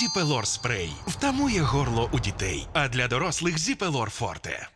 Зіпелор спрей втамує горло у дітей, а для дорослих Зіпелор Форте.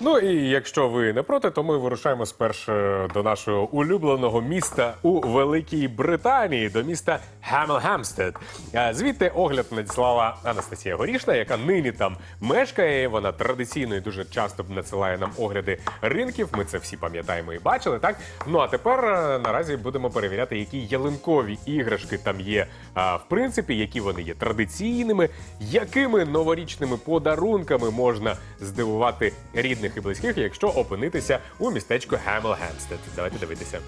Ну і якщо ви не проти, то ми вирушаємо спершу до нашого улюбленого міста у Великій Британії, до міста Хемелгемстед. А Звідти огляд надіслала Анастасія Горішна, яка нині там мешкає. Вона традиційно і дуже часто надсилає нам огляди ринків. Ми це всі пам'ятаємо і бачили. Так ну а тепер е, наразі будемо перевіряти, які ялинкові іграшки там є. В принципі, які вони є традиційними, якими новорічними подарунками можна здивувати рідних і близьких, якщо опинитися у містечку Хемелгемстед. Давайте дивитися.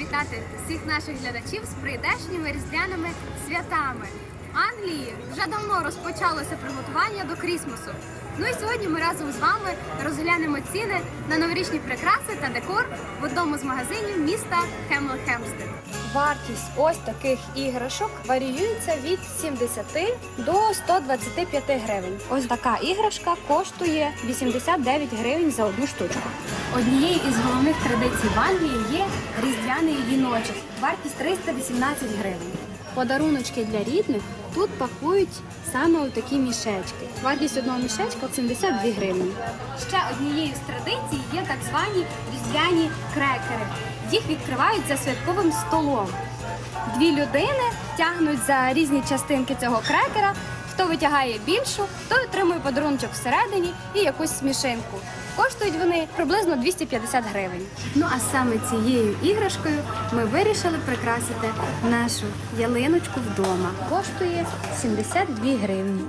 Вітати всіх наших глядачів з прийдешніми різдвяними святами. В Англії вже давно розпочалося приготування до Крісмасу. Ну і сьогодні ми разом з вами розглянемо ціни на новорічні прикраси та декор в одному з магазинів міста Хемл Хемстед. Вартість ось таких іграшок варіюється від 70 до 125 гривень. Ось така іграшка коштує 89 гривень за одну штучку. Однією із головних традицій в Англії є різдвяний віночок. Вартість 318 гривень. Подаруночки для рідних тут пакують саме у такі мішечки. Вартість одного мішечка 72 гривні. Ще однією з традицій є так звані різдвяні крекери. Їх відкривають за святковим столом. Дві людини тягнуть за різні частинки цього крекера. Хто витягає більшу, той отримує подарунчик всередині і якусь смішинку. Коштують вони приблизно 250 гривень. Ну а саме цією іграшкою ми вирішили прикрасити нашу ялиночку вдома. Коштує 72 гривні.